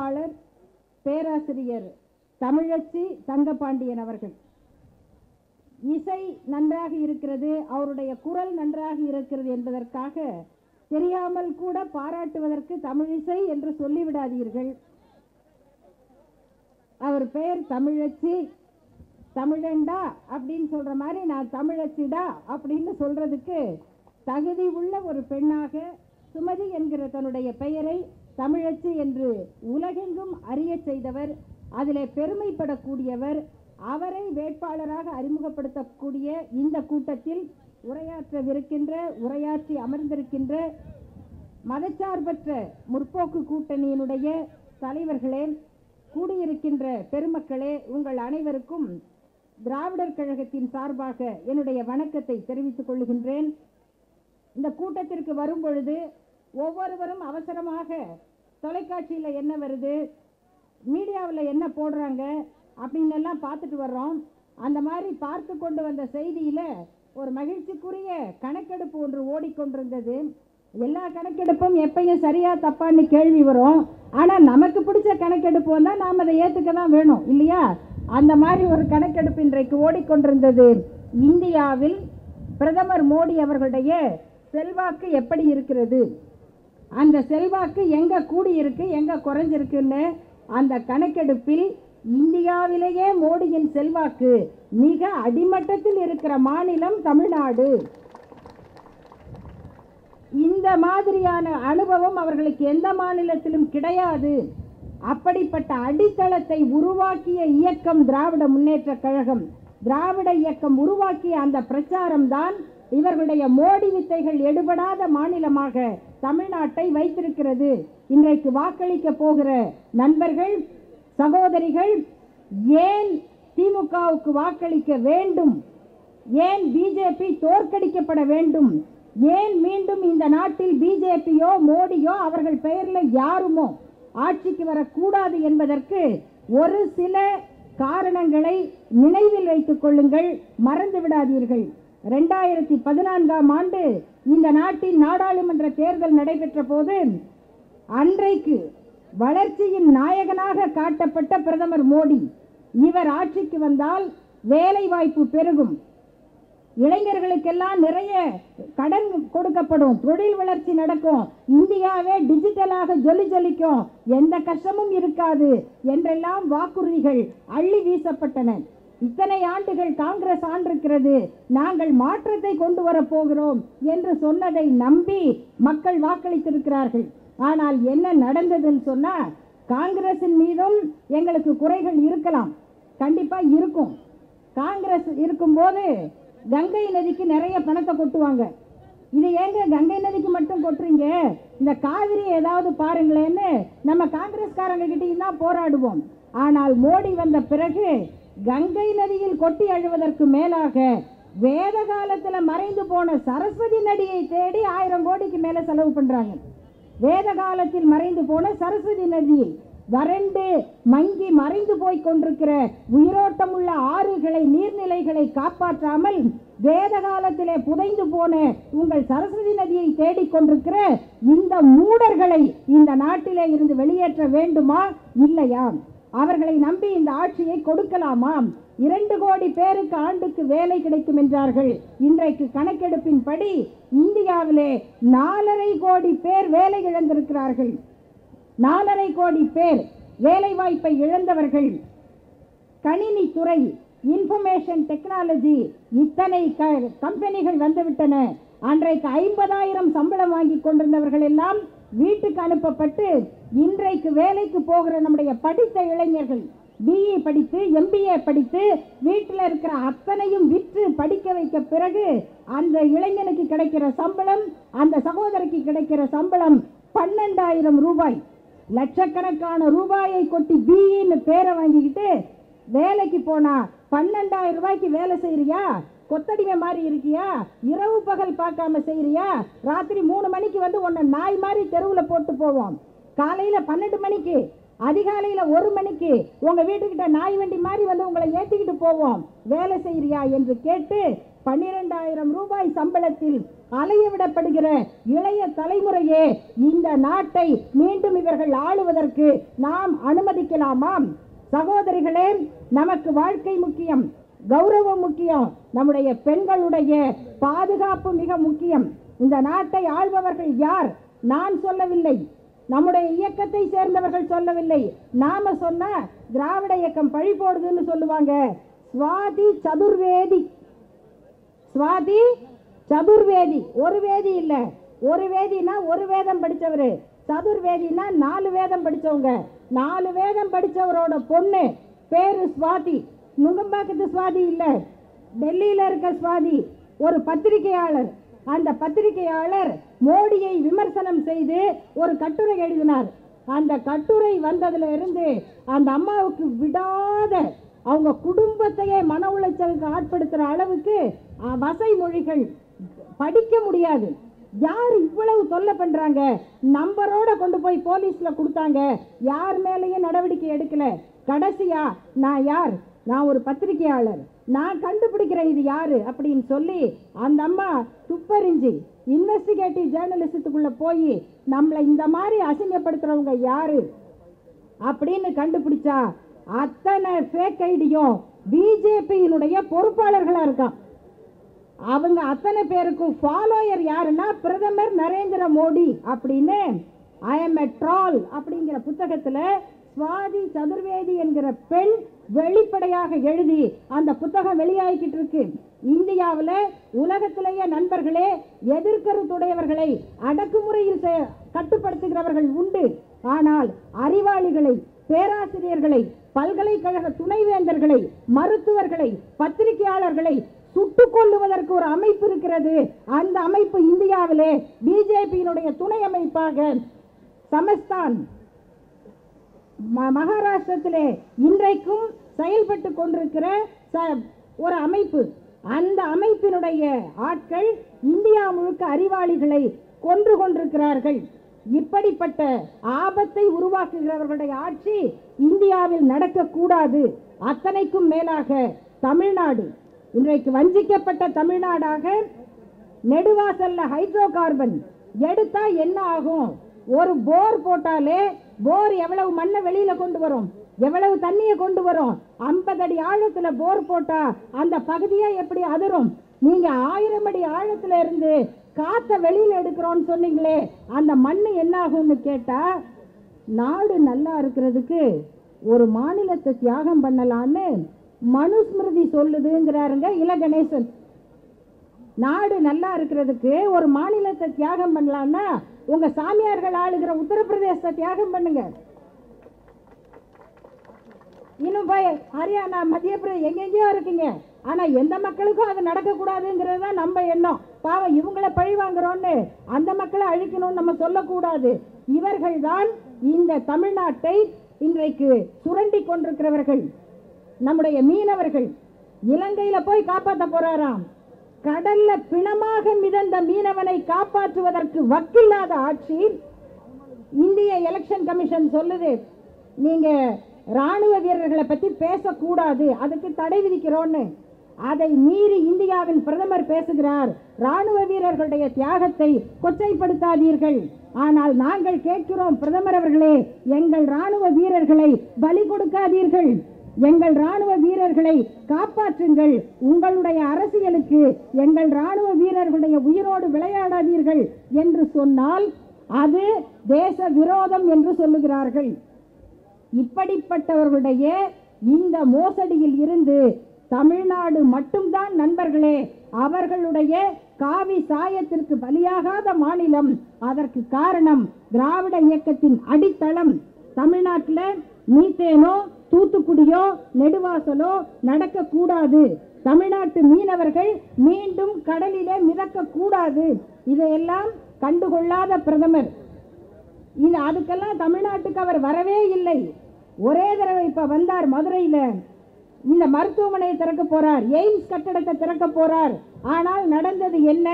வேட்பாளர் பேராசிரியர் தமிழச்சி தங்கபாண்டியன் அவர்கள். இசை நன்றாக இருக்கிறது அவருடைய குரல் நன்றாக இருக்கிறது என்பதற்காக தெரியாமல் கூட பாராட்டுவதற்கு தமிழிசை என்று சொல்லிவிடாதீர்கள். அவர் பெயர் தமிழச்சி தமிழண்டா அப்படின்னு சொல்ற மாதிரி நான் தமிழச்சிடா அப்படின்னு சொல்றதுக்கு தகுதி உள்ள ஒரு பெண்ணாக சுமதி என்கிற தன்னுடைய பெயரை தமிழச்சு என்று உலகெங்கும் அறியச் செய்தவர் அதிலே பெருமைப்படக்கூடியவர் அவரை வேட்பாளராக அறிமுகப்படுத்தக்கூடிய இந்த கூட்டத்தில் உரையாற்றவிருக்கின்ற உரையாற்றி அமர்ந்திருக்கின்ற மதச்சார்பற்ற முற்போக்கு கூட்டணியினுடைய தலைவர்களே கூடியிருக்கின்ற பெருமக்களே உங்கள் அனைவருக்கும் திராவிடர் கழகத்தின் சார்பாக என்னுடைய வணக்கத்தை தெரிவித்துக் கொள்கின்றேன். இந்த கூட்டத்திற்கு வரும் பொழுது ஒவ்வொருவரும் அவசரமாக தொலைக்காட்சியில் என்ன வருது? மீடியாவில் என்ன போடுறாங்க? அப்படின்னு எல்லாம் பார்த்துட்டு வர்றோம். அந்த மாதிரி பார்த்து கொண்டு வந்த செய்தியில் ஒரு மகிழ்ச்சிக்குரிய கணக்கெடுப்பு ஒன்று ஓடிக்கொண்டிருந்தது. எல்லா கணக்கெடுப்பும் எப்பயும் சரியா தப்பான்னு கேள்வி வரும். ஆனால் நமக்கு பிடிச்ச கணக்கெடுப்பு வந்தால் நாம் அதை ஏற்றுக்க தான் வேணும் இல்லையா? அந்த மாதிரி ஒரு கணக்கெடுப்பு இன்றைக்கு ஓடிக்கொண்டிருந்தது. இந்தியாவில் பிரதமர் மோடி அவர்களுடைய செல்வாக்கு எப்படி இருக்கிறது? அந்த செல்வாக்கு எங்க கூடி இருக்கு எங்க குறைஞ்சிருக்குன்னு அந்த கணக்கெடுப்பில் இந்தியாவிலேயே மோடியின் செல்வாக்கு மிக அடிமட்டத்தில் இருக்கிற மாநிலம் தமிழ்நாடு. இந்த மாதிரியான அனுபவம் அவர்களுக்கு எந்த மாநிலத்திலும் கிடையாது. அப்படிப்பட்ட அடித்தளத்தை உருவாக்கிய இயக்கம் திராவிட முன்னேற்ற கழகம் திராவிட இயக்கம் உருவாக்கிய அந்த பிரச்சாரம் தான் இவர்களுடைய மோடி வித்தைகள் எடுபடாத மாநிலமாக தமிழ்நாட்டை வைத்திருக்கிறது. இன்றைக்கு வாக்களிக்க போகிற நண்பர்கள் சகோதரிகள் ஏன் திமுகவுக்கு வாக்களிக்க வேண்டும்? ஏன் பிஜேபி தோற்கடிக்கப்பட வேண்டும்? ஏன் மீண்டும் இந்த நாட்டில் பிஜேபியோ மோடியோ அவர்கள் பெயரில் யாருமோ ஆட்சிக்கு வரக்கூடாது என்பதற்கு ஒரு சில காரணங்களை நினைவில் வைத்துக் கொள்ளுங்கள். மறந்து விடாதீர்கள். ரெண்டாயிரத்தி பதினான்காம் ஆண்டு இந்த நாட்டின் நாடாளுமன்ற தேர்தல் நடைபெற்ற போது அன்றைக்கு வளர்ச்சியின் நாயகனாக காட்டப்பட்ட பிரதமர் மோடி. இவர் ஆட்சிக்கு வந்தால் வேலை வாய்ப்பு பெருகும். இளைஞர்களுக்கெல்லாம் நிறைய கடன் கொடுக்கப்படும். தொழில் வளர்ச்சி நடக்கும். இந்தியாவே டிஜிட்டலாக ஜொலி ஜொலிக்கும். எந்த கஷ்டமும் இருக்காது என்றெல்லாம் வாக்குறுதிகள் அள்ளி வீசப்பட்டன. இத்தனை ஆண்டுகள் காங்கிரஸ் ஆண்டிருக்கிறது நாங்கள் மாற்றத்தை கொண்டு வரப்போகிறோம் என்று சொன்னதை நம்பி மக்கள் வாக்களித்திருக்கிறார்கள். ஆனால் என்ன நடந்ததுன்னு சொன்னால் காங்கிரசின் மீதும் எங்களுக்கு குறைகள் இருக்கலாம். கண்டிப்பாக இருக்கும். காங்கிரஸ் இருக்கும்போது கங்கை நதிக்கு நிறைய பணத்தை கொட்டுவாங்க. இது ஏங்க கங்கை நதிக்கு மட்டும் கொட்டுறீங்க? இந்த காவிரி ஏதாவது பாருங்களேன்னு நம்ம காங்கிரஸ்காரங்க கிட்டயும் தான் போராடுவோம். ஆனால் மோடி வந்த பிறகு கங்கை நதியில் கொட்டி அழுவதற்கு மேலாக வேத காலத்துல மறைந்து போன சரஸ்வதி நதியை தேடி ஆயிரம் கோடிக்கு மேல செலவு பண்றாங்க. வேத காலத்தில் மறைந்து போன சரஸ்வதி நதி வறண்டு மங்கி மறைந்து போய் கொண்டிருக்கிற உயிரோட்டம் உள்ள ஆறுகளை நீர்நிலைகளை காப்பாற்றாமல் வேத காலத்திலே புதைந்து போன உங்கள் சரஸ்வதி நதியை தேடிக்கொண்டிருக்கிற இந்த மூடர்களை இந்த நாட்டிலே இருந்து வெளியேற்ற வேண்டுமா? இல்லையா? அவர்களை நம்பி இந்த ஆட்சியை கொடுக்கலாமாம்? இரண்டு கோடி பேருக்கு ஆண்டுக்கு வேலை கிடைக்கும் என்றார்கள். இன்றைக்கு கணக்கெடுப்பின்படி இந்தியாவிலே நாலரை கோடி பேர் வேலை இழந்திருக்கிறார்கள். நாலரை கோடி பேர் வேலை வாய்ப்பை இழந்தவர்கள். கணினி துறை இன்ஃபர்மேஷன் டெக்னாலஜி இத்தனை க- கம்பெனிகள் வந்துவிட்டன. அன்றைக்கு ஐம்பதாயிரம் சம்பளம் வாங்கி கொண்டிருந்தவர்கள் எல்லாம் வீட்டுக்கு அனுப்பப்பட்டு இன்றைக்கு வேலைக்கு போகிற நம்முடைய படித்த இளைஞர்கள் பிஇ படித்து எம்பிஏ படித்து வீட்டில் இருக்கிற அத்தனையும் விற்று படிக்க வைக்க பிறகு அந்த இளைஞனுக்கு கிடைக்கிற சம்பளம் அந்த சகோதரிக்கு கிடைக்கிற சம்பளம் பன்னெண்டாயிரம் ரூபாய். லட்சக்கணக்கான ரூபாயை கொட்டி பிஇன்னு பேரை வாங்கிக்கிட்டு வேலைக்கு போனா பன்னெண்டாயிரம் ரூபாய்க்கு வேலை செய்யறியா? கொத்தடிமை மாதிரி இருக்கியா? இரவு பகல் பார்க்காம செய்யறியா ராத்திரி மூணு மணிக்கு வந்து உன்னை நாய் மாதிரி தெருவில் போட்டு போவோம். காலையில பன்னெண்டு மணிக்கு அதிகாலையில ஒரு மணிக்கு உங்க வீட்டுக்கிட்ட நாய் வண்டி மாதிரி வந்து உங்களை ஏற்றிக்கிட்டு போவோம். வேலை செய்யறியா என்று கேட்டு பன்னிரெண்டாயிரம் ரூபாய் சம்பளத்தில் அலைய விடப்படுகிற இளைய தலைமுறையே இந்த நாட்டை மீண்டும் இவர்கள் ஆளுவதற்கு நாம் அனுமதிக்கலாமாம்? சகோதரிகளே நமக்கு வாழ்க்கை முக்கியம். கௌரவம் முக்கியம். நம்முடைய பெண்களுடைய பாதுகாப்பு மிக முக்கியம். இந்த நாட்டை ஆள்பவர்கள் யார்? நான் சொல்லவில்லை. நம்முடைய இயக்கத்தை சேர்ந்தவர்கள் சொல்லவில்லை. நாம சொன்ன திராவிட இயக்கம் பழி போடுதுன்னு சொல்லுவாங்க. சுவாதி சதுர்வேதி. சுவாதி சதுர்வேதி. ஒரு வேதி இல்ல. ஒரு வேதினா ஒரு வேதம் படிச்சவரு. சதுர்வேதினா நாலு வேதம் படிச்சவங்க. நாலு வேதம் படிச்சவரோட பொண்ணு. பேரு சுவாதி. நுங்கம்பாக்கத்து சுவாதி இல்லை. டெல்லியில் இருக்க சுவாதி ஒரு பத்திரிகையாளர். அந்த பத்திரிகையாளர் மோடியை விமர்சனம் செய்து ஒரு கட்டுரை எழுதினார். அந்த கட்டுரை வந்ததுல இருந்து அந்த அம்மாவுக்கு விடாத அவங்க குடும்பத்தையே மன உளைச்சலுக்கு ஆட்படுத்துற அளவுக்கு வசை மொழிகள் படிக்க முடியாது. யார் இவ்வளவு தொல்லை பண்றாங்க? நம்பரோட கொண்டு போய் போலீஸ்ல கொடுத்தாங்க. யார் மேலேயும் நடவடிக்கை எடுக்கல. கடைசியா நான் யார்? நான் ஒரு பத்திரிகையாளர். நான் கண்டுபிடிக்கிறேன் இது யாரு அப்படின்னு சொல்லி அந்த அம்மா துப்பறிஞ்சு இன்வெஸ்டிகேட்டிவ் ஜேர்னலிசத்துக்குள்ளே போய் நம்மளை இந்த மாதிரி அசிங்கப்படுத்துறவங்க யாரு அப்படின்னு கண்டுபிடிச்சா அத்தனை ஃபேக் ஐடியும் பிஜேபியினுடைய பொறுப்பாளர்களாக இருக்கான். அவங்க அத்தனை பேருக்கும் ஃபாலோயர் யாருன்னா பிரதமர் நரேந்திர மோடி அப்படின்னு ஐ எம் எ ட்ரால் அப்படிங்கிற புத்தகத்தில் சுவாதி சதுர்வேதி என்கிற பெண் வெளிப்படையாக எழுதி அந்த புத்தகம் வெளியாகிக்கிட்டு இருக்கு இந்தியாவில் உலகத்திலேயே நண்பர்களே எதிர்கருத்துடையவர்களை அடக்குமுறையில் கட்டுப்படுத்துகிறவர்கள் உண்டு. ஆனால் அறிவாளிகளை பேராசிரியர்களை பல்கலைக்கழக துணைவேந்தர்களை மருத்துவர்களை பத்திரிகையாளர்களை சுட்டு கொள்ளுவதற்கு ஒரு அமைப்பு இருக்கிறது. அந்த அமைப்பு இந்தியாவிலே பிஜேபியினுடைய துணை அமைப்பாக சமஸ்தான். மகாராஷ்டிரத்திலே இன்றைக்கும் செயல்பட்டு கொண்டிருக்கிற ச- ஒரு அமைப்பு. அந்த அமைப்பினுடைய ஆட்கள் இந்தியா முழுக்க அறிவாளிகளை கொன்று கொண்டிருக்கிறார்கள். இப்படிப்பட்ட ஆபத்தை உருவாக்குகிறவர்களுடைய ஆட்சி இந்தியாவில் நடக்கக்கூடாது அத்தனைக்கும் மேலாக தமிழ்நாடு. இன்றைக்கு வஞ்சிக்கப்பட்ட தமிழ்நாடாக நெடுவாசல்ல ஹைட்ரோ கார்பன் எடுத்தா என்ன ஆகும்? ஒரு போர் போட்டாலே போர் எவ்வளவு மண்ணை வெளியில கொண்டு வரும்? எவ்வளவு தண்ணியை கொண்டு வரும்? ஐம்பது அடி ஆழத்துல போர் போட்டா அந்த பகுதியே எப்படி அதிரும்? நீங்க ஆயிரம் அடி ஆழத்துல இருந்து காத்த வெளியில எடுக்கிறோம்னு சொன்னீங்களே அந்த மண் என்ன ஆகும்னு கேட்டா நாடு நல்லா இருக்கிறதுக்கு ஒரு மாநிலத்தை தியாகம் பண்ணலான்னு மனுஸ்மிருதி சொல்லுதுங்கிறாருங்க இல கணேசன். நாடு நல்லா இருக்கிறதுக்கு ஒரு மாநிலத்தை தியாகம் பண்ணலாம்னா உங்க சாமியார்கள் ஆளுகிற உத்தரப்பிரதேசத்தை தியாகம் பண்ணுங்க. இன்னும் போய் ஹரியானா மத்திய பிரதேசம் எங்கெங்கேயோ இருக்கீங்க. ஆனா எந்த மக்களுக்கும் அது நடக்கக்கூடாதுங்கிறது தான் நம்ம எண்ணம். பாவம் இவங்களை பழி வாங்குறோம்னு அந்த மக்களை அழிக்கணும்னு நம்ம சொல்லக்கூடாது. இவர்கள் தான் இந்த தமிழ்நாட்டை இன்றைக்கு சுரண்டி கொண்டிருக்கிறவர்கள். நம்முடைய மீனவர்கள். இலங்கையில போய் காப்பாற்ற போறாராம். கடல்ல பிணமாக மிதந்த மீனவனை காப்பாற்றுவதற்கு வக்கில்லாத ஆட்சி. இந்திய எலெக்ஷன் கமிஷன் சொல்லுது நீங்க ராணுவ வீரர்களை பத்தி பேசக்கூடாது அதுக்கு தடை விதிக்கிறோன்னு. அதை மீறி இந்தியாவின் பிரதமர் பேசுகிறார். ராணுவ வீரர்களுடைய தியாகத்தை கொச்சைப்படுத்தாதீர்கள். ஆனால் நாங்கள் கேட்கிறோம் பிரதமர் அவர்களே எங்கள் ராணுவ வீரர்களை பலி கொடுக்காதீர்கள். எங்கள் ராணுவ வீரர்களை காப்பாற்றுங்கள். உங்களுடைய அரசியலுக்கு எங்கள் ராணுவ வீரர்களுடைய உயிரோடு விளையாடாதீர்கள் என்று சொன்னால் அது தேச விரோதம் என்று சொல்லுகிறார்கள். இப்படிப்பட்டவர்களுடைய இந்த மோசடியில் இருந்து தமிழ்நாடு மட்டும்தான் நண்பர்களே. அவர்களுடைய காவி சாயத்திற்கு பலியாகாத மாநிலம். அதற்கு காரணம் திராவிட இயக்கத்தின் அடித்தளம் தமிழ்நாட்டில் மீத்தேனோ தூத்துக்குடியோ நெடுவாசலோ நடக்கக்கூடாது. தமிழ்நாட்டு மீனவர்கள் மீண்டும் கடலிலே மிதக்கக்கூடாது. இதையெல்லாம் கண்டுகொள்ளாத பிரதமர். இது அதுக்கெல்லாம் தமிழ்நாட்டுக்கு அவர் வரவே இல்லை. ஒரே தடவை இப்ப வந்தார் மதுரையில. இந்த மருத்துவமனையை திறக்க போறார். எய்ம்ஸ் கட்டடத்தை திறக்க போறார். ஆனால் நடந்தது என்ன?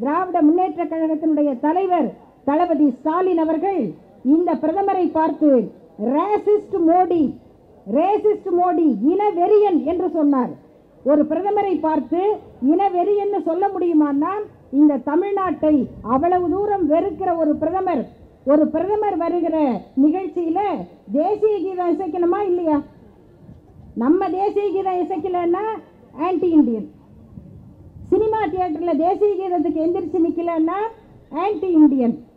திராவிட முன்னேற்ற கழகத்தினுடைய தலைவர் தளபதி ஸ்டாலின் அவர்கள் இந்த பிரதமரை பார்த்து ரேசிஸ்ட் மோடி ரேசிஸ்ட் மோடி இனவெறியன் என்று சொன்னார். ஒரு பிரதமரை பார்த்து இனவெறியன்னு சொல்ல முடியுமான்னா இந்த தமிழ்நாட்டை அவ்வளவு தூரம் வெறுக்கிற ஒரு பிரதமர் ஒரு பிரதமர் வருகிற நிகழ்ச்சியில தேசிய கீதம் இசைக்கணுமா இல்லையா? நம்ம தேசிய கீதம் இசைக்கலன்னா ஆன்டி இண்டியன் சினிமா தியேட்டரில் தேசிய கீதத்துக்கு எந்திரிச்சு நிற்கலன்னா ஆன்டி இண்டியன்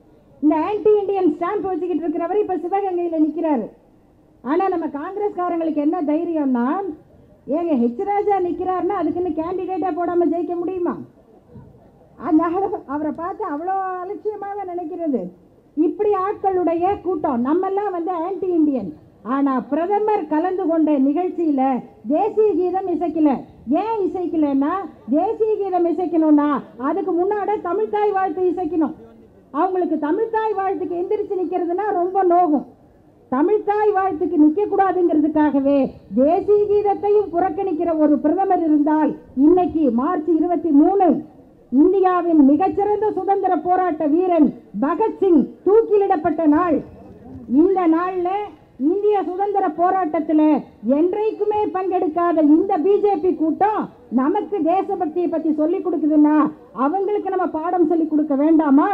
இந்த ஆன்டி இண்டியன் ஸ்டாம்ப் வச்சுக்கிட்டு இருக்கிறவர் இப்போ சிவகங்கையில் நிற்கிறாரு ஆனால் நம்ம காங்கிரஸ்காரங்களுக்கு என்ன தைரியம்னா ஏங்க ஹெச் ராஜா நிற்கிறாருன்னா அதுக்குன்னு கேண்டிடேட்டாக போடாமல் ஜெயிக்க முடியுமா? அதனால அவரை பார்த்து அவ்வளோ அலட்சியமாக நினைக்கிறது. இப்படி ஆட்களுடைய கூட்டம் நம்மெல்லாம் வந்து ஆன்டி இண்டியன் ஆனால் பிரதமர் கலந்து கொண்ட நிகழ்ச்சியில் தேசிய கீதம் இசைக்கல. ஏன் இசைக்கலன்னா தேசிய கீதம் இசைக்கணும்னா அதுக்கு முன்னாடி தமிழ்தாய் வாழ்த்து இசைக்கணும். அவங்களுக்கு தமிழ்தாய் வாழ்த்துக்கு எந்திரிச்சு நிக்கிறதுனா ரொம்ப நோகும் தமிழ்தாய் வாழ்த்துக்கு நிக்க கூடாதுங்கிறதுக்காகவே தேசிய கீதத்தையும் புறக்கணிக்கிற ஒரு பிரதமர் இருந்தால் இன்னைக்கு மார்ச் இருபத்தி மூணு இந்தியாவின் மிகச்சிறந்த சுதந்திர போராட்ட வீரன் பகத்சிங் தூக்கிலிடப்பட்ட நாள். இந்த நாள்ல இந்திய சுதந்திர போராட்டத்தில் என்றைக்குமே பங்கெடுக்காத இந்த பிஜேபி கூட்டம் நமக்கு தேசபக்தியை பற்றி சொல்லி கொடுக்குதுன்னா அவங்களுக்கு நம்ம பாடம் சொல்லி கொடுக்க வேண்டாமா?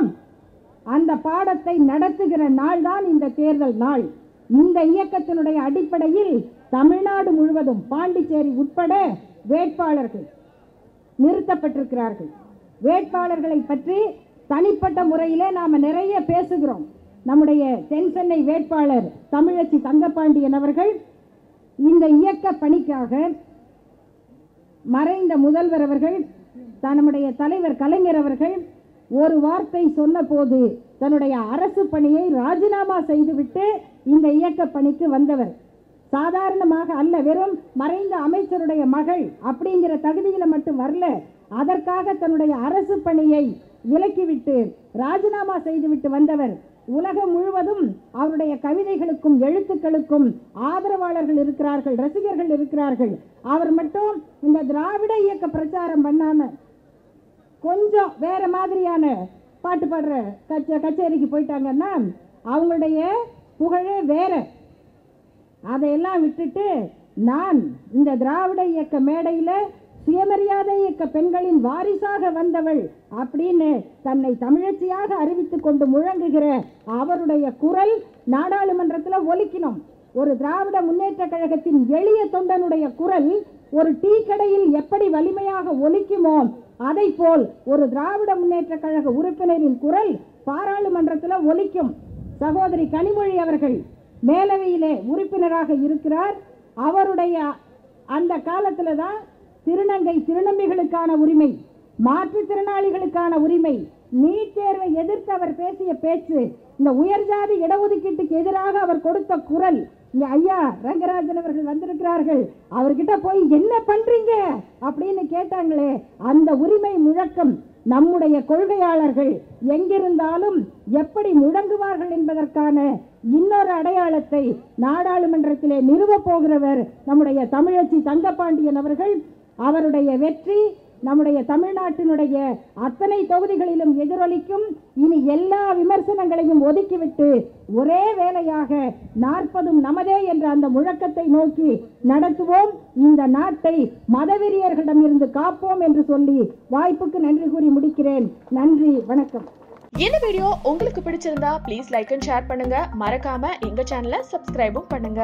பாடத்தை நடத்துகிற நாள் தான் இந்த தேர்தல் நாள். இந்த இயக்கத்தினுடைய அடிப்படையில் தமிழ்நாடு முழுவதும் பாண்டிச்சேரி உட்பட வேட்பாளர்கள் நிறுத்தப்பட்டிருக்கிறார்கள். வேட்பாளர்களை பற்றி தனிப்பட்ட முறையிலே நாம நிறைய பேசுகிறோம். நம்முடைய தென் சென்னை வேட்பாளர் தமிழச்சி தங்கப்பாண்டியன் அவர்கள் இந்த இயக்க பணிக்காக மறைந்த முதல்வர் அவர்கள் தன்னுடைய தலைவர் கலைஞர் அவர்கள் ஒரு வார்த்தை சொன்னபோது தன்னுடைய அரசு பணியை ராஜினாமா செய்துவிட்டு இந்த இயக்க பணிக்கு வந்தவர். சாதாரணமாக அல்ல வெறும் மறைந்த அமைச்சருடைய மகள் அப்படிங்கிற தகுதியில மட்டும் வரல அதற்காக தன்னுடைய அரசு பணியை விலக்கிவிட்டு ராஜினாமா செய்துவிட்டு வந்தவர். உலகம் முழுவதும் அவருடைய கவிதைகளுக்கும் எழுத்துக்களுக்கும் ஆதரவாளர்கள் இருக்கிறார்கள் ரசிகர்கள் இருக்கிறார்கள். அவர் மட்டும் இந்த திராவிட இயக்க பிரச்சாரம் பண்ணாம கொஞ்சம் வேற மாதிரியான பாட்டு பாடுற கச்ச கச்சேரிக்கு போயிட்டாங்கன்னா அவங்களுடைய புகழே வேற. அதையெல்லாம் விட்டுட்டு நான் இந்த திராவிட இயக்க மேடையில் சுயமரியாதை இயக்க பெண்களின் வாரிசாக வந்தவள் அப்படின்னு தன்னை தமிழச்சியாக அறிவித்து கொண்டு முழங்குகிற அவருடைய குரல் நாடாளுமன்றத்தில் ஒலிக்கணும். ஒரு திராவிட முன்னேற்ற கழகத்தின் எளிய தொண்டனுடைய குரல் ஒரு டீ கடையில் எப்படி வலிமையாக ஒலிக்குமோ அதை போல் ஒரு திராவிட முன்னேற்ற கழக உறுப்பினரின் குரல் பாராளுமன்றத்தில் ஒலிக்கும். சகோதரி கனிமொழி அவர்கள் மேலவையிலே உறுப்பினராக இருக்கிறார். அவருடைய அந்த காலத்தில் தான் திருநங்கை திருநம்பிகளுக்கான உரிமை மாற்றுத்திறனாளிகளுக்கான உரிமை நீட் தேர்வை எதிர்த்து அவர் பேசிய பேச்சு இந்த உயர்ஜாதி இடஒதுக்கீட்டுக்கு எதிராக அவர் கொடுத்த குரல் ஐயா ரங்கராஜன் அவர்கள் வந்திருக்கிறார்கள். அவர்கிட்ட போய் என்ன பண்றீங்க? அப்படின்னு கேட்டாங்களே அந்த உரிமை முழக்கம் நம்முடைய கொள்கையாளர்கள் எங்கிருந்தாலும் எப்படி முழங்குவார்கள் என்பதற்கான இன்னொரு அடையாளத்தை நாடாளுமன்றத்திலே நிறுவப் போகிறவர் நம்முடைய தமிழச்சி தங்கப்பாண்டியன் அவர்கள். அவருடைய வெற்றி நம்முடைய தமிழ்நாட்டினுடைய அத்தனை தொகுதிகளிலும் எதிரொலிக்கும் இனி எல்லா விமர்சனங்களையும் ஒதுக்கிவிட்டு ஒரே வேலையாக நாற்பதும் நமதே என்ற அந்த முழக்கத்தை நோக்கி நடத்துவோம். இந்த நாட்டை மதவெறியர்களிடமிருந்து காப்போம் என்று சொல்லி வாய்ப்புக்கு நன்றி கூறி முடிக்கிறேன். நன்றி வணக்கம். இந்த வீடியோ உங்களுக்கு பிடிச்சிருந்தா ப்ளீஸ் லைக் அண்ட் ஷேர் பண்ணுங்க. மறக்காம எங்க சேனலை சப்ஸ்கிரைபும் பண்ணுங்க.